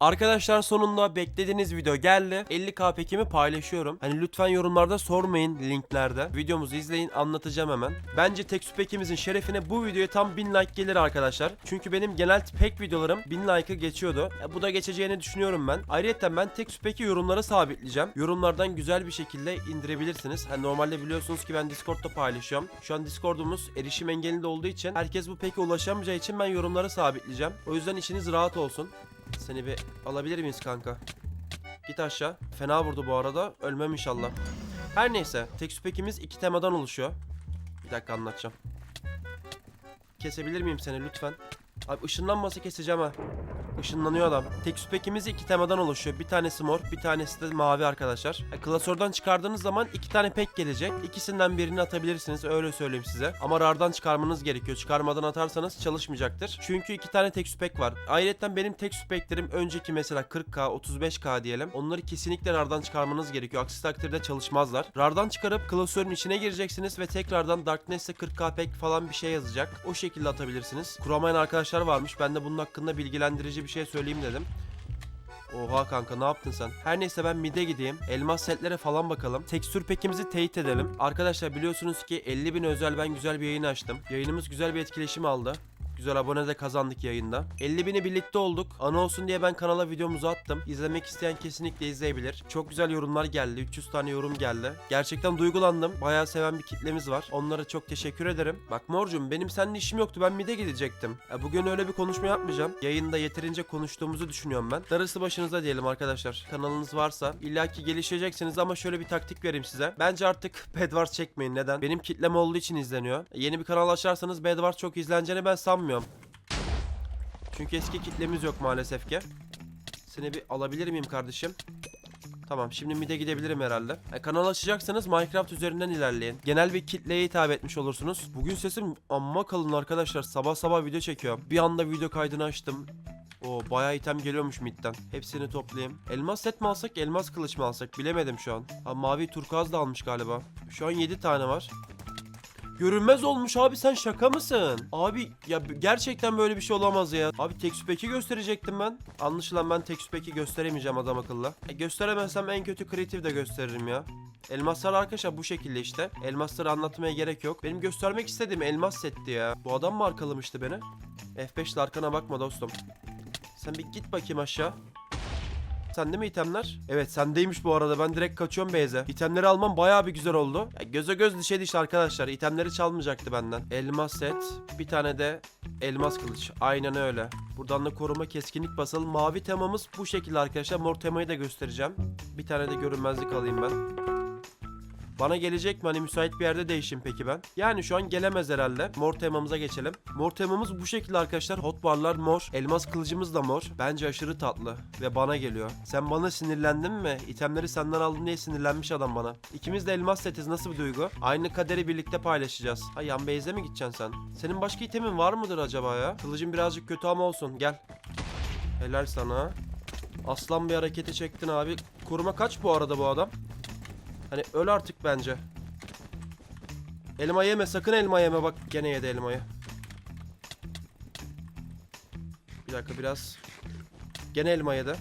Arkadaşlar sonunda beklediğiniz video geldi. 50k pekimi paylaşıyorum. Hani lütfen yorumlarda sormayın linklerde. Videomuzu izleyin anlatacağım hemen. Bence Teksu pekimizin şerefine bu videoya tam 1000 like gelir arkadaşlar. Çünkü benim genel pek videolarım 1000 like'ı geçiyordu. Ya bu da geçeceğini düşünüyorum ben. Ayrıca ben Teksu peki yorumlara sabitleyeceğim. Yorumlardan güzel bir şekilde indirebilirsiniz. Hani normalde biliyorsunuz ki ben Discord'da paylaşıyorum. Şu an Discord'umuz erişim engelinde olduğu için herkes bu peke ulaşamayacağı için ben yorumlara sabitleyeceğim. O yüzden içiniz rahat olsun. Seni bir alabilir miyiz kanka? Git aşağı. Fena vurdu bu arada. Ölmem inşallah. Her neyse. Tekstü pekimiz iki temadan oluşuyor. Bir dakika anlatacağım. Kesebilir miyim seni lütfen? Abi ışınlanmasa keseceğim ha. Işınlanıyor adam. Tekstü pekimiz iki temadan oluşuyor. Bir tanesi mor, bir tanesi de mavi arkadaşlar. E, klasörden çıkardığınız zaman iki tane pek gelecek. İkisinden birini atabilirsiniz. Öyle söyleyeyim size. Ama RAR'dan çıkarmanız gerekiyor. Çıkarmadan atarsanız çalışmayacaktır. Çünkü iki tane tekstü pek var. Ayrıca benim tekstü peklerim önceki mesela 40k, 35k diyelim. Onları kesinlikle RAR'dan çıkarmanız gerekiyor. Aksi takdirde çalışmazlar. RAR'dan çıkarıp klasörün içine gireceksiniz ve tekrardan Darkness'e 40k pek falan bir şey yazacak. O şekilde atabilirsiniz. Kuramayan arkadaşlar varmış. Ben de bunun hakkında bilgilendirici bir şey söyleyeyim dedim. Oha kanka ne yaptın sen? Her neyse ben mide gideyim. Elmas setlere falan bakalım. Tekstür pekimizi teyit edelim. Arkadaşlar biliyorsunuz ki 50 bin özel ben güzel bir yayın açtım. Yayınımız güzel bir etkileşim aldı. Güzel abone de kazandık yayında. 50 bini birlikte olduk. Ana olsun diye ben kanala videomuzu attım. İzlemek isteyen kesinlikle izleyebilir. Çok güzel yorumlar geldi. 300 tane yorum geldi. Gerçekten duygulandım. Bayağı seven bir kitlemiz var. Onlara çok teşekkür ederim. Bak Morcum benim seninle işim yoktu. Ben mide gidecektim. Ya bugün öyle bir konuşma yapmayacağım. Yayında yeterince konuştuğumuzu düşünüyorum ben. Darısı başınıza diyelim arkadaşlar. Kanalınız varsa illaki gelişeceksiniz ama şöyle bir taktik vereyim size. Bence artık Bedwars çekmeyin. Neden? Benim kitlem olduğu için izleniyor. Yeni bir kanal açarsanız Bedwars çok izleneceğini ben sanmıyorum. Çünkü eski kitlemiz yok maalesef ki. Seni bir alabilir miyim kardeşim? Tamam şimdi mid'e gidebilirim herhalde. E, kanal açacaksanız Minecraft üzerinden ilerleyin. Genel bir kitleye hitap etmiş olursunuz. Bugün sesim amma kalın arkadaşlar. Sabah sabah video çekiyorum. Bir anda video kaydını açtım. O bayağı item geliyormuş midden. Hepsini toplayayım. Elmas set mi alsak, elmas kılıç mı alsak bilemedim şu an. Ha mavi turkuaz da almış galiba. Şu an 7 tane var. Görünmez olmuş abi sen şaka mısın? Abi ya gerçekten böyle bir şey olamaz ya. Abi Texupek'i gösterecektim ben. Anlaşılan ben Texupek'i gösteremeyeceğim adam akıllı. E, gösteremezsem en kötü kreatif de gösteririm ya. Elmaslar arkadaşlar bu şekilde işte. Elmasları anlatmaya gerek yok. Benim göstermek istediğim elmas setti ya. Bu adam mı arkalamıştı beni? F5 ile arkana bakma dostum. Sen bir git bakayım aşağı. Sende mi itemler? Evet sendeymiş bu arada. Ben direkt kaçıyorum Beyze. İtemleri almam bayağı bir güzel oldu. Ya, göze göz dişe diş arkadaşlar. İtemleri çalmayacaktı benden. Elmas set. Bir tane de elmas kılıç. Aynen öyle. Buradan da koruma keskinlik basalım. Mavi temamız bu şekilde arkadaşlar. Mor temayı da göstereceğim. Bir tane de görünmezlik alayım ben. Bana gelecek mi? Hani müsait bir yerde değişeyim peki ben. Yani şu an gelemez herhalde. Mor temamıza geçelim. Mor temamız bu şekilde arkadaşlar. Hotbarlar mor. Elmas kılıcımız da mor. Bence aşırı tatlı. Ve bana geliyor. Sen bana sinirlendin mi? İtemleri senden aldım diye sinirlenmiş adam bana. İkimiz de elmas setiz. Nasıl bir duygu? Aynı kaderi birlikte paylaşacağız. Ha yan base'e mi gideceksin sen? Senin başka itemin var mıdır acaba ya? Kılıcın birazcık kötü ama olsun. Gel. Helal sana. Aslan bir hareketi çektin abi. Koruma kaç bu arada bu adam? Hani öl artık bence. Elma yeme sakın elma yeme bak gene yedi elmayı. Bir dakika biraz. Gene elma yedi.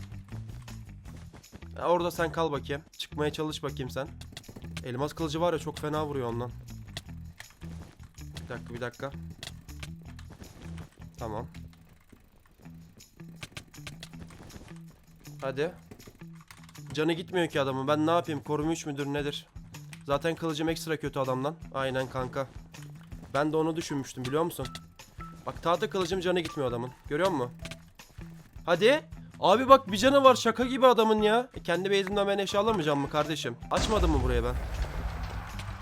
Ha, orada sen kal bakayım. Çıkmaya çalış bakayım sen. Elmas kılıcı var ya çok fena vuruyor ondan. Bir dakika bir dakika. Tamam. Hadi. Canı gitmiyor ki adamın. Ben ne yapayım? Koruma 3 müdür nedir? Zaten kılıcım ekstra kötü adamdan. Aynen kanka. Ben de onu düşünmüştüm biliyor musun? Bak tahta kılıcım canı gitmiyor adamın. Görüyor musun? Hadi. Abi bak bir canı var şaka gibi adamın ya. E, kendi base'imden ben eşya alamayacağım mı kardeşim? Açmadım mı buraya ben?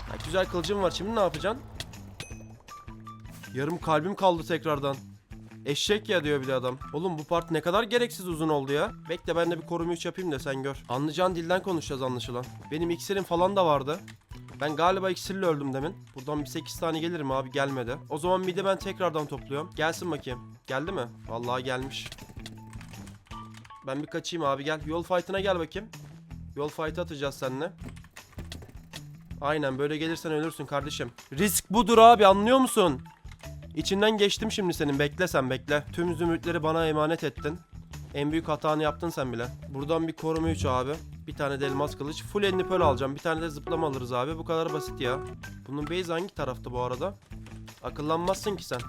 Ha, güzel kılıcım var şimdi ne yapacaksın? Yarım kalbim kaldı tekrardan. Eşek ya diyor bir de adam. Oğlum bu part ne kadar gereksiz uzun oldu ya. Bekle ben de bir koruma 3 yapayım da sen gör. Anlayacağın dilden konuşacağız anlaşılan. Benim iksirim falan da vardı. Ben galiba iksirle öldüm demin. Buradan bir 8 tane gelirim abi gelmedi. O zaman de ben tekrardan topluyorum. Gelsin bakayım. Geldi mi? Vallahi gelmiş. Ben bir kaçayım abi gel. Yol fight'ına gel bakayım. Yol fight'ı atacağız seninle. Aynen böyle gelirsen ölürsün kardeşim. Risk budur abi anlıyor musun? İçinden geçtim şimdi senin. Bekle sen bekle. Tüm zümrütleri bana emanet ettin. En büyük hatanı yaptın sen bile. Buradan bir koruma 3 abi. Bir tane de elmas kılıç. Full enli alacağım. Bir tane de zıplama alırız abi. Bu kadar basit ya. Bunun base hangi tarafta bu arada? Akıllanmazsın ki sen.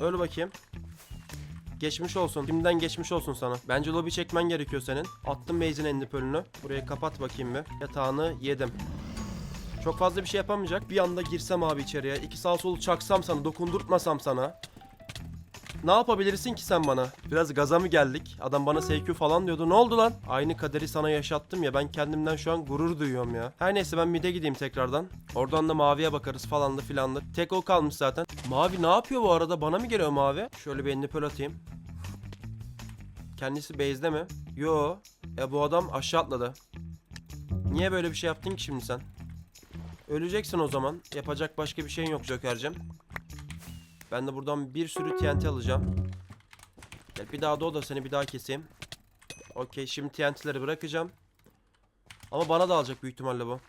Öl bakayım. Geçmiş olsun. Kimden geçmiş olsun sana. Bence lobi çekmen gerekiyor senin. Attım base'in enli. Burayı kapat bakayım bir. Yatağını yedim. Çok fazla bir şey yapamayacak. Bir anda girsem abi içeriye. iki sağ sol çaksam sana. Dokundurtmasam sana. Ne yapabilirsin ki sen bana? Biraz gaza mı geldik? Adam bana SQ falan diyordu. Ne oldu lan? Aynı kaderi sana yaşattım ya. Ben kendimden şu an gurur duyuyorum ya. Her neyse ben mid'e gideyim tekrardan. Oradan da maviye bakarız falan da filan da. Tek o kalmış zaten. Mavi ne yapıyor bu arada? Bana mı geliyor mavi? Şöyle bir elini pöl atayım. Kendisi base'de mi? Yo. E bu adam aşağı atladı. Niye böyle bir şey yaptın ki şimdi sen? Öleceksin o zaman. Yapacak başka bir şeyin yok Joker'cim. Ben de buradan bir sürü TNT alacağım. Gel bir daha doğ da seni bir daha keseyim. Okey şimdi TNT'leri bırakacağım. Ama bana da alacak büyük ihtimalle bu.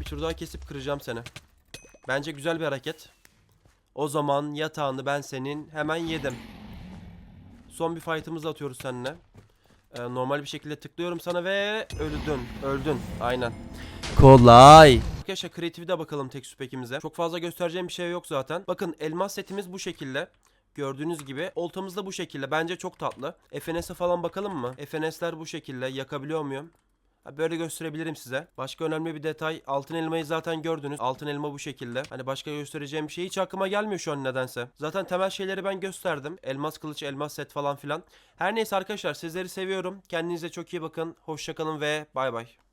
Bir tur daha kesip kıracağım seni. Bence güzel bir hareket. O zaman yatağını ben senin hemen yedim. Son bir fight'ımızı atıyoruz seninle. Ee, normal bir şekilde tıklıyorum sana ve öldün. Öldün. Aynen. Kolay. Arkadaşlar kreatifde bakalım tek süpekimize. Çok fazla göstereceğim bir şey yok zaten. Bakın elmas setimiz bu şekilde. Gördüğünüz gibi oltamız da bu şekilde. Bence çok tatlı. FNS'e falan bakalım mı? FNS'ler bu şekilde. Yakabiliyor muyum? Böyle gösterebilirim size. Başka önemli bir detay. Altın elmayı zaten gördünüz. Altın elma bu şekilde. Hani başka göstereceğim bir şey hiç aklıma gelmiyor şu an nedense. Zaten temel şeyleri ben gösterdim. Elmas kılıç, elmas set falan filan. Her neyse arkadaşlar sizleri seviyorum. Kendinize çok iyi bakın. Hoşçakalın ve bay bay.